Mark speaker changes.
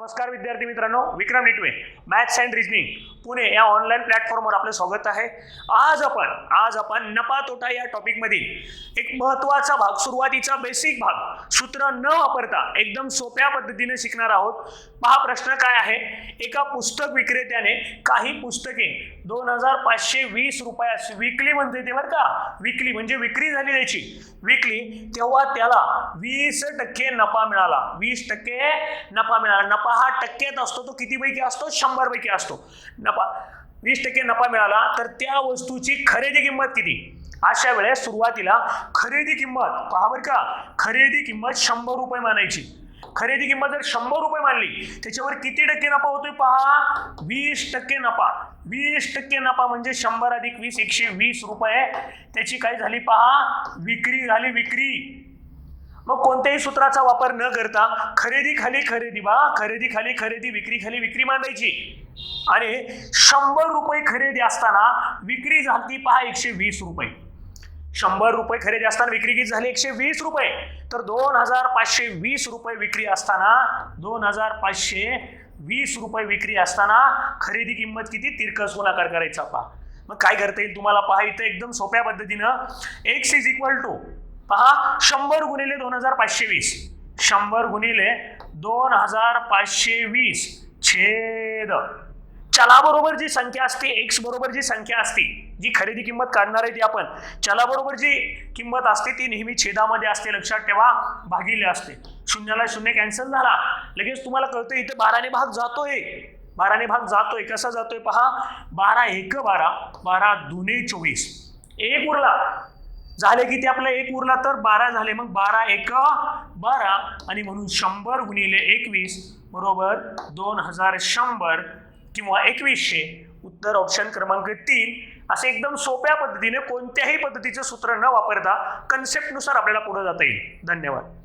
Speaker 1: नमस्कार विद्यार्थी मित्रांनो Vikram Nitwe maths and reasoning Pune या ऑनलाईन प्लॅटफॉर्मवर आपलं स्वागत आहे. आज आपण आज आपण नफा तोटा या टॉपिकमधील एक महत्त्वाचा भाग सुरुवातीचा बेसिक भाग सूत्र न वापरता एकदम सोप्या पद्धतीने शिकणार आहोत. पहा प्रश्न काय आहे? एका पुस्तक विक्रेत्याने काही पुस्तके दोन हजार पाचशे वीस रुपयास विकली म्हणते ते बरं का. विकली म्हणजे विक्री झाली त्याची. विकली तेव्हा त्याला वीस टक्के नफा मिळाला. वीस टक्के नफा मिळाला. नफा हा टक्क्यात असतो तो किती पैकी असतो? शंभर पैकी असतो. नफा वीस टक्के नफा मिळाला तर त्या वस्तूची खरेदी किंमत किती? अशा वेळेस सुरुवातीला खरेदी किंमत पहा बरं का खरेदी किंमत शंभर रुपये मानायची. खरेदी किंमत जर शंभर रुपये मानली त्याच्यावर किती टक्के नफा होतोय पहा? वीस टक्के नफा. वीस टक्के नफा म्हणजे शंभर अधिक वीस एकशे वीस रुपये. त्याची काय झाली पहा? विक्री झाली विक्री. मग कोणत्याही सूत्राचा वापर न करता खरेदी खाली खरेदी बा. खरेदी खाली खरेदी विक्री खाली विक्री मांडायची. आणि शंभर रुपये खरेदी असताना विक्री झाली पहा एकशे वीस रुपये. शंभर रुपये खरेदी असताना विक्री किती झाली? एकशे वीस रुपये. तर दोन हजार पाचशे वीस रुपये विक्री असताना दोन हजार पाचशे वीस रुपये विक्री असताना खरेदी किंमत किती? तिरकस आकार करायचा पहा. मग काय करता येईल तुम्हाला? पहा इथं एकदम सोप्या पद्धतीनं एक्स इज इक्वल टू पहा शंभर गुणिले दोन हजार पाचशे वीस. शंभर गुणिले दोन हजार पाचशे वीस छेद. चलाबरोबर जी संख्या असते एक्स बरोबर जी संख्या असते जी खरेदी किंमत काढणार आहे ती आपण चलाबरोबर जी किंमत असते ती नेहमी छेदामध्ये असते लक्षात ठेवा भागिले असते. शून्याला शून्य कॅन्सल झाला. लगेच तुम्हाला कळतं इथे बाराने भाग जातोय. बाराने भाग जातोय. कसा जातोय पहा? बारा एक बारा बारा दुने चोवीस. एक उरला. झाले किती आपलं? एक उरला तर बारा झाले. मग बारा एक बारा. आणि म्हणून शंभर गुणिले एकवीस बरोबर दोन हजार शंभर किंवा एकवीसशे. उत्तर ऑप्शन क्रमांक तीन. असे एकदम सोप्या पद्धतीने कोणत्याही पद्धतीचं सूत्र न वापरता कन्सेप्टनुसार आपल्याला पुढे जाता येईल. धन्यवाद.